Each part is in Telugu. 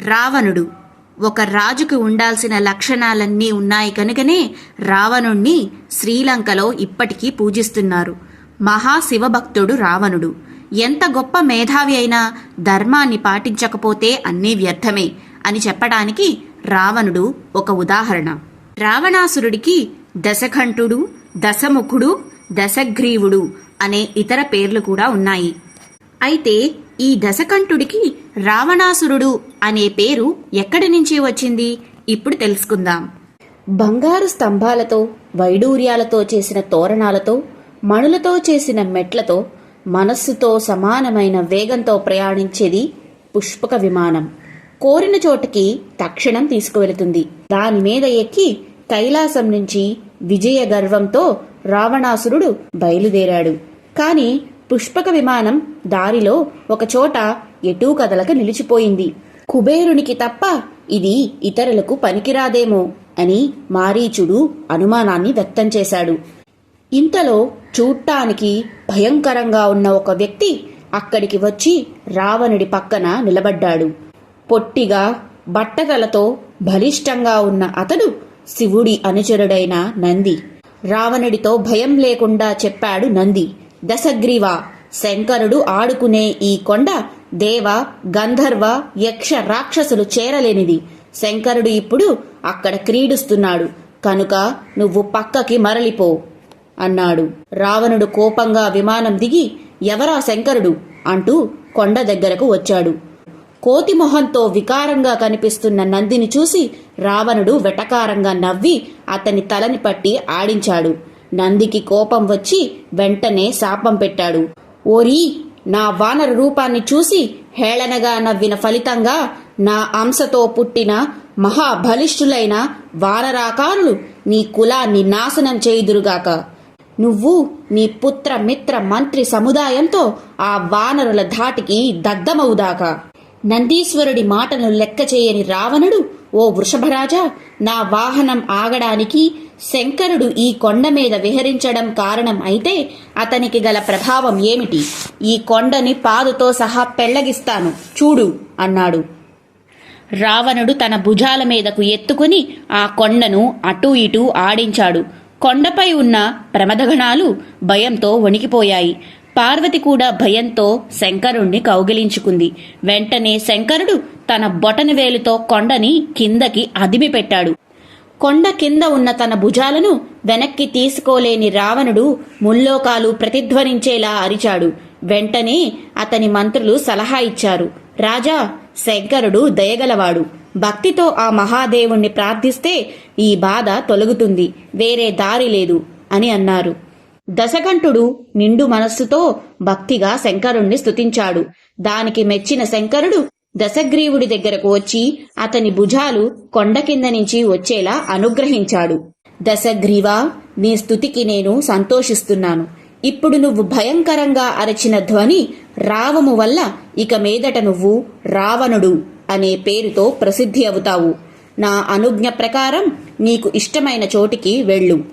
రావణుడు. ఒక రాజుకు ఉండాల్సిన లక్షణాలన్నీ ఉన్నాయి కనుకనే రావణుణ్ణి శ్రీలంకలో ఇప్పటికీ పూజిస్తున్నారు. మహాశివభక్తుడు రావణుడు. ఎంత గొప్ప మేధావి అయినా ధర్మాన్ని పాటించకపోతే అన్నీ వ్యర్థమే అని చెప్పడానికి రావణుడు ఒక ఉదాహరణ. రావణాసురుడికి దశకంఠుడు దశముఖుడు దశగ్రీవుడు అనే ఇతర పేర్లు కూడా ఉన్నాయి. అయితే ఈ దశకంఠుడికి రావణాసురుడు అనే పేరు ఎక్కడి నుంచి వచ్చింది? ఇప్పుడు తెలుసుకుందాం. బంగారు స్తంభాలతో వైడూర్యాలతో చేసిన తోరణాలతో మణులతో చేసిన మెట్లతో మనస్సుతో సమానమైన వేగంతో ప్రయాణించేది పుష్పక విమానం. కోరిన చోటికి తక్షణం తీసుకువెళుతుంది. దాని మీద ఎక్కి కైలాసం నుంచి విజయ గర్వంతో రావణాసురుడు బయలుదేరాడు. కాని పుష్పక విమానం దారిలో ఒకచోట ఎటూ కదలక నిలిచిపోయింది. కుబేరునికి తప్ప ఇది ఇతరులకు పనికిరాదేమో అని మారీచుడు అనుమానాన్ని వ్యక్తం చేశాడు. ఇంతలో చూడటానికి భయంకరంగా ఉన్న ఒక వ్యక్తి అక్కడికి వచ్చి రావణుడి పక్కన నిలబడ్డాడు. పొట్టిగా బట్టగలతో బలిష్టంగా ఉన్న అతడు శివుడి అనుచరుడైన నంది. రావణుడితో భయం లేకుండా చెప్పాడు నంది. దశగ్రీవ శంకరుడు ఆడుకునే ఈ కొండ దేవ గంధర్వ యక్ష రాక్షసులు చేరలేనిది. శంకరుడు ఇప్పుడు అక్కడ క్రీడుస్తున్నాడు. కనుక నువ్వు పక్కకి మరలిపో అన్నాడు. రావణుడు కోపంగా విమానం దిగి ఎవరా శంకరుడు? అంటూ కొండ దగ్గరకు వచ్చాడు. కోతి మొహంతో వికారంగా కనిపిస్తున్న నందిని చూసి రావణుడు వెటకారంగా నవ్వి అతని తలని పట్టి ఆడించాడు. నందికి కోపం వచ్చి వెంటనే శాపం పెట్టాడు. ఓరీ నా వానర రూపాన్ని చూసి హేళనగా నవ్విన ఫలితంగా నా అంశతో పుట్టిన మహాబలిష్ఠులైన వానరాకారులు నీ కులాన్ని నాశనం చేయుదురుగాక. నువ్వు నీ పుత్ర మిత్ర మంత్రి సముదాయంతో ఆ వానరుల ధాటికి దగ్ధమవుదాక. నందీశ్వరుడి మాటను లెక్క చేయని రావణుడు ఓ వృషభరాజా నా వాహనం ఆగడానికి శంకరుడు ఈ కొండ మీద విహరించడం కారణం అయితే అతనికి గల ప్రభావం ఏమిటి? ఈ కొండని పాదుతో సహా పెళ్ళగిస్తాను చూడు అన్నాడు. రావణుడు తన భుజాల మీదకు ఎత్తుకుని ఆ కొండను అటూ ఇటూ ఆడించాడు. కొండపై ఉన్న ప్రమదగణాలు భయంతో వణికిపోయాయి. పార్వతి కూడా భయంతో శంకరుణ్ణి కౌగిలించుకుంది. వెంటనే శంకరుడు తన బొటన వేలుతో కొండని కిందకి అదిమి పెట్టాడు. కొండ కింద ఉన్న తన భుజాలను వెనక్కి తీసుకోలేని రావణుడు ముల్లోకాలు ప్రతిధ్వనించేలా అరిచాడు. వెంటనే అతని మంత్రులు సలహా ఇచ్చారు. రాజా శంకరుడు దయగలవాడు. భక్తితో ఆ మహాదేవుణ్ణి ప్రార్థిస్తే ఈ బాధ తొలగుతుంది. వేరే దారి లేదు అని అన్నారు. దశకంఠుడు నిండు మనస్సుతో భక్తిగా శంకరుణ్ణి స్తుతించాడు. దానికి మెచ్చిన శంకరుడు దశగ్రీవుడి దగ్గరకు వచ్చి అతని భుజాలు కొండ కింద నుంచి వచ్చేలా అనుగ్రహించాడు. దశగ్రీవా నీ స్థుతికి నేను సంతోషిస్తున్నాను. ఇప్పుడు నువ్వు భయంకరంగా అరచిన ధ్వని రావము వల్ల ఇక మీదట నువ్వు రావణుడు అనే పేరుతో ప్రసిద్ధి అవుతావు. నా అనుజ్ఞ ప్రకారం నీకు ఇష్టమైన చోటికి వెళ్ళు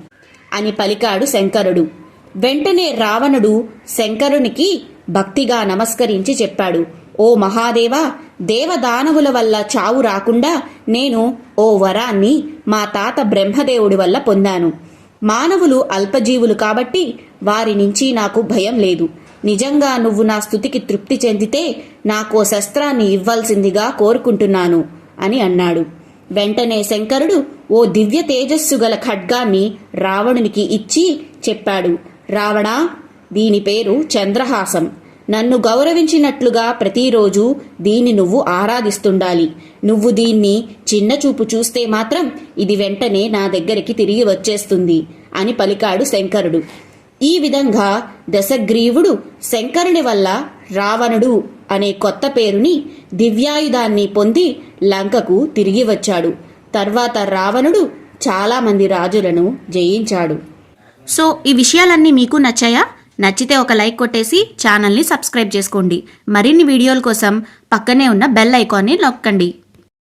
అని పలికాడు శంకరుడు. వెంటనే రావణుడు శంకరునికి భక్తిగా నమస్కరించి చెప్పాడు. ఓ మహాదేవా దేవదానవుల వల్ల చావు రాకుండా నేను ఓ వరాన్ని మా తాత బ్రహ్మదేవుడి వల్ల పొందాను. మానవులు అల్పజీవులు కాబట్టి వారి నుంచి నాకు భయం లేదు. నిజంగా నువ్వు నా స్థుతికి తృప్తి చెందితే నాకో శస్త్రాన్ని ఇవ్వాల్సిందిగా కోరుకుంటున్నాను అని అన్నాడు. వెంటనే శంకరుడు ఓ దివ్య తేజస్సు గల ఖడ్గాన్ని రావణునికి ఇచ్చి చెప్పాడు. రావణా దీని పేరు చంద్రహాసం. నన్ను గౌరవించినట్లుగా ప్రతిరోజు దీన్ని నువ్వు ఆరాధిస్తుండాలి. నువ్వు దీన్ని చిన్న చూపు చూస్తే మాత్రం ఇది వెంటనే నా దగ్గరికి తిరిగి వచ్చేస్తుంది అని పలికాడు శంకరుడు. ఈ విధంగా దశగ్రీవుడు శంకరుని వల్ల రావణుడు అనే కొత్త పేరుని దివ్యాయుధాన్ని పొంది లంకకు తిరిగి వచ్చాడు. తర్వాత రావణుడు చాలామంది రాజులను జయించాడు. సో ఈ విషయాలన్నీ మీకు నచ్చాయా? నచ్చితే ఒక లైక్ కొట్టేసి ఛానల్ని సబ్స్క్రైబ్ చేసుకోండి. మరిన్ని వీడియోల కోసం పక్కనే ఉన్న బెల్ ఐకాన్ని నొక్కండి.